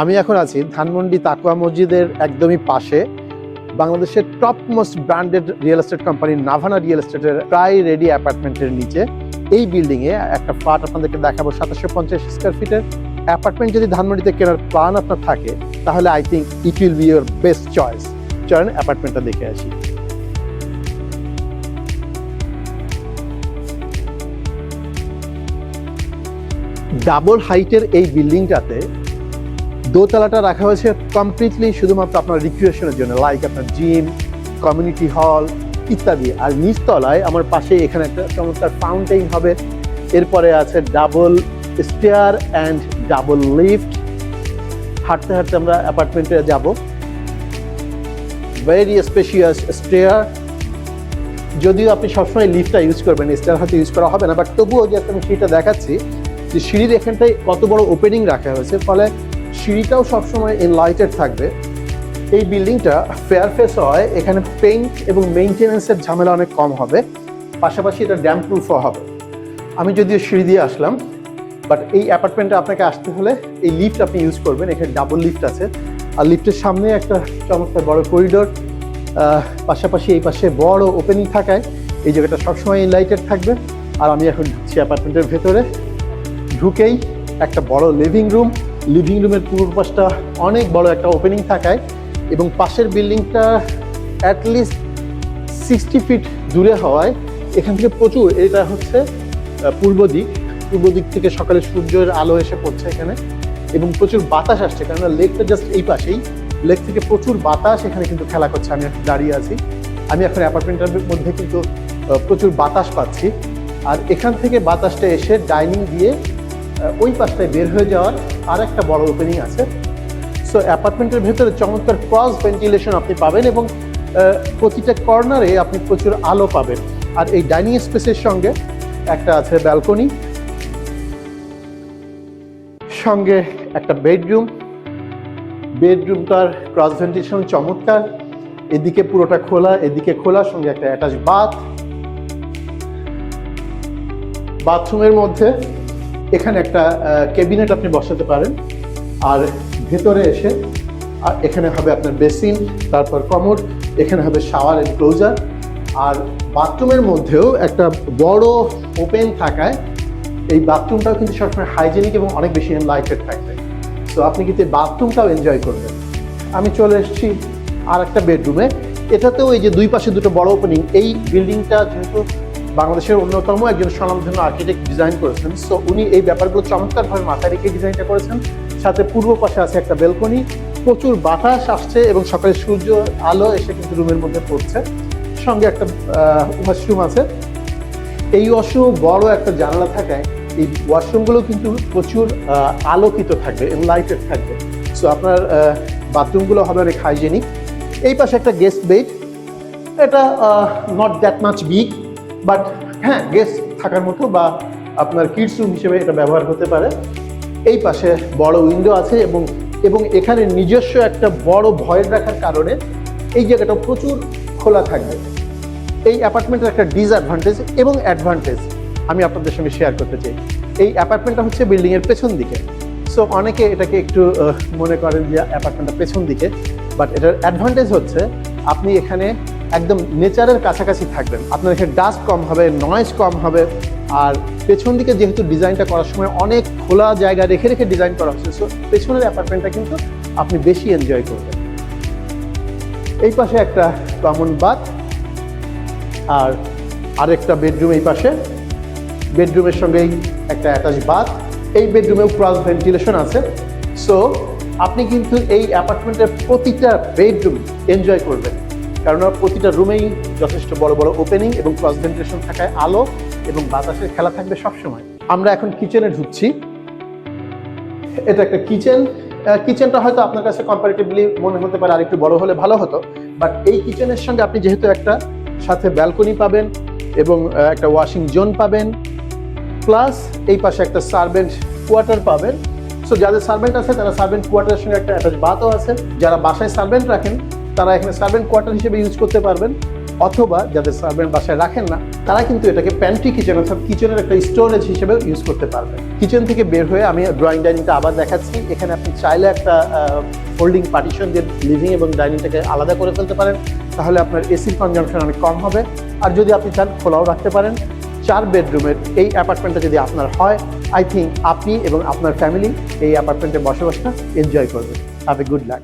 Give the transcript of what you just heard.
আমি এখন আছি ধানমন্ডি তাকুয়া মসজিদের একদমই পাশে, বাংলাদেশের top most branded real estate company Navana real এস্টেটের প্রায় রেডি অ্যাপার্টমেন্টের নিচে। এই বিল্ডিংয়ে একটা ফ্ল্যাট আপনাদেরকে দেখাবো, সাতাশশো পঞ্চাশ স্কোয়ার ফিটের অ্যাপার্টমেন্ট যদি ধানমন্ডিতে কেনার প্ল্যান আপনার থাকে, তাহলে I think it will be your best choice চলেন অ্যাপার্টমেন্টটা দেখে আসি। ডাবল হাইটের এই বিল্ডিংটাতে দোতলাটা রাখা হয়েছে কমপ্লিটলি শুধুমাত্র আপনার রিক্রিয়েশনের জন্য লাইক আপনার জিম কমিউনিটি হল ইত্যাদি। আর নিচতলায় আমার পাশে এখানে একটা চমৎকার ফাউন্টেইন হবে। এরপরে আছে double stair and double lift হাঁটতে হাঁটতে আমরা অ্যাপার্টমেন্টে যাব। ভেরি স্পেশিয়াস স্টেয়ার যদিও আপনি সবসময় লিফটটা ইউজ করবেন স্টেয়ার হয়তো ইউজ করা হবে না বাট তবুও যে একটা আমি সিঁড়িটা দেখাচ্ছি যে সিঁড়ির এখানটায় কত বড় ওপেনিং রাখা হয়েছে। ফলে সিঁড়িটাও সবসময় এনলাইটেড থাকবে। এই বিল্ডিংটা ফেয়ার ফেস হয়, এখানে পেইন্ট এবং মেইনটেনেন্সের ঝামেলা অনেক কম হবে। পাশাপাশি এটা ড্যাম প্রুফও হবে। আমি যদিও সিঁড়ি দিয়ে আসলাম বাট এই অ্যাপার্টমেন্টে আপনাকে আসতে হলে এই লিফট আপনি ইউজ করবেন। এখানে ডাবল লিফট আছে। আর লিফটের সামনে একটা চমৎকার বড় করিডোর পাশাপাশি এই পাশে বড় ওপেনিং থাকায় এই জায়গাটা সবসময় এনলাইটেড থাকবে। আর আমি এখন ঢুকছি অ্যাপার্টমেন্টের ভেতরে। ঢুকেই একটা বড় লিভিং রুম লিভিং রুমের পূর্ব পাশটা অনেক বড় একটা ওপেনিং থাকায় এবং পাশের বিল্ডিংটা অ্যাটলিস্ট সিক্সটি ফিট দূরে হওয়ায় এখান থেকে প্রচুর, এটা হচ্ছে পূর্ব দিক। পূর্ব দিক থেকে সকালে সূর্যের আলো এসে পড়ছে এখানে এবং প্রচুর বাতাস আসছে, কেননা লেকটা জাস্ট এই পাশেই। লেক থেকে প্রচুর বাতাস এখানে কিন্তু খেলা করছে, আমি দাঁড়িয়ে আছি। আমি এখন অ্যাপার্টমেন্টের মধ্যে কিন্তু প্রচুর বাতাস পাচ্ছি। আর এখান থেকে বাতাসটা এসে ডাইনিং দিয়ে ওই পাশটায় বের হয়ে যাওয়ার আর একটা বড় ওপেনিং আছে। সো অ্যাপার্টমেন্টের ভেতরে চমৎকার ক্রস ভেন্টিলেশন আপনি পাবেন এবং প্রতিটা কর্নারে আপনি প্রচুর আলো পাবেন। আর এই ডাইনিং স্পেসের সঙ্গে একটা আছে ব্যালকনি সঙ্গে একটা বেডরুম বেডরুমটার ক্রস ভেন্টিলেশন চমৎকার। এদিকে পুরোটা খোলা, এদিকে খোলা, সঙ্গে একটা অ্যাটাচ বাথ বাথরুমের মধ্যে এখানে একটা ক্যাবিনেট আপনি বসাতে পারেন। আর ভেতরে এসে, আর এখানে হবে আপনার বেসিন, তারপর কমোড, এখানে হবে শাওয়ার এনক্লোজার। আর বাথরুমের মধ্যেও একটা বড় ওপেন থাকায় এই বাথরুমটাও কিন্তু সবসময় হাইজেনিক এবং অনেক বেশি এনলাইটেড থাকবে। তো আপনি কিন্তু এই বাথরুমটাও এনজয় করবেন। আমি চলে এসেছি আর একটা বেডরুমে এটাতেও এই যে দুই পাশে দুটো বড় ওপেনিং এই বিল্ডিংটা যেহেতু বাংলাদেশের অন্যতম একজন স্বনামধন্য আর্কিটেক্ট ডিজাইন করেছেন। সো উনি এই ব্যাপারগুলো চমৎকারভাবে মাথায় রেখে ডিজাইনটা করেছেন। সাথে পূর্ব পাশে আছে একটা বেলকনি প্রচুর বাতাস আসছে এবং সকালে সূর্য আলো এসে কিন্তু রুমের মধ্যে পড়ছে। সঙ্গে একটা ওয়াশরুম আছে। এই ওয়াশরুম বড় একটা জানালা থাকায় এই ওয়াশরুমগুলো কিন্তু প্রচুর আলোকিত থাকবে লাইটেড থাকবে। সো আপনার বাথরুমগুলো হবে অনেক হাইজেনিক এই পাশে একটা গেস্ট বেড এটা not that much big but হ্যাঁ গেস্ট থাকার মতো বা আপনার কিডস রুম হিসেবে এটা ব্যবহার হতে পারে। এই পাশে বড় উইন্ডো আছে এবং এবং এখানে নিজস্ব একটা বড় ভয়ের রাখার কারণে এই জায়গাটা প্রচুর খোলা থাকবে। এই অ্যাপার্টমেন্টের একটা ডিসঅ্যাডভান্টেজ এবং অ্যাডভান্টেজ আমি আপনাদের সঙ্গে শেয়ার করতে চাই। এই অ্যাপার্টমেন্টটা হচ্ছে বিল্ডিংয়ের পেছন দিকে। সো অনেকে এটাকে একটু মনে করেন যে অ্যাপার্টমেন্টটা পেছন দিকে। বাট এটার অ্যাডভান্টেজ হচ্ছে আপনি এখানে একদম নেচারের কাছাকাছি থাকবেন। আপনার এখানে ডাস্ট কম হবে নয়েজ কম হবে, আর পেছন দিকে যেহেতু ডিজাইনটা করার সময় অনেক খোলা জায়গা রেখে রেখে ডিজাইন করা হচ্ছে সো পেছনের অ্যাপার্টমেন্টটা কিন্তু আপনি বেশি এনজয় করবেন। এই পাশে একটা কমন বাথ আর আরেকটা বেডরুম এই পাশে। বেডরুমের সঙ্গেই একটা অ্যাটাচ বাথ এই বেডরুমেও ক্রস ভেন্টিলেশন আছে। সো আপনি কিন্তু এই অ্যাপার্টমেন্টের প্রতিটা বেডরুম এনজয় করবেন। কারণ প্রতিটা রুমেই যথেষ্ট বড় বড় ওপেনিং এবং ক্রস ভেন্টিলেশন থাকায় আলো এবং বাতাসের খেলা থাকবে সবসময়। আমরা এখন কিচেনে ঢুকছি। এটা একটা কিচেন কিচেনটা হয়তো আপনার কাছে কম্পারেটিভলি মনে হতে পারে আরেকটু বড় হলে ভালো হতো বাট এই কিচেনের সঙ্গে আপনি যেহেতু একটা সাথে ব্যালকনি পাবেন এবং একটা ওয়াশিং জোন পাবেন প্লাস এই পাশে একটা সার্ভেন্ট কোয়ার্টার পাবেন। সো যাদের সার্ভেন্ট আছে, তারা সার্ভেন্ট কোয়ার্টারের সঙ্গে একটা অ্যাটাচ বাথও আছে। যারা বাসায় সার্ভেন্ট রাখেন তারা এখানে সার্ভেন্ট কোয়ার্টার হিসেবে ইউজ করতে পারবেন, অথবা যাদের সার্ভেন্ট বাসায় রাখেন না, তারা কিন্তু এটাকে প্যান্ট্রি কিচেন অর্থাৎ কিচেনের একটা স্টোরেজ হিসেবে ইউজ করতে পারবেন। কিচেন থেকে বের হয়ে আমি ড্রয়িং ডাইনিংটা আবার দেখাচ্ছি। এখানে আপনি চাইলে একটা ফোল্ডিং পার্টিশন দিয়ে লিভিং এবং ডাইনিংটাকে আলাদা করে ফেলতে পারেন। তাহলে আপনার এসির কনজাম্পশন অনেক কম হবে। আর যদি আপনি চান খোলাও রাখতে পারেন। চার বেডরুমের এই অ্যাপার্টমেন্টটা যদি আপনার হয় আই থিঙ্ক আপনি এবং আপনার ফ্যামিলি এই অ্যাপার্টমেন্টে বসবাসটা এনজয় করবেন। Have a good luck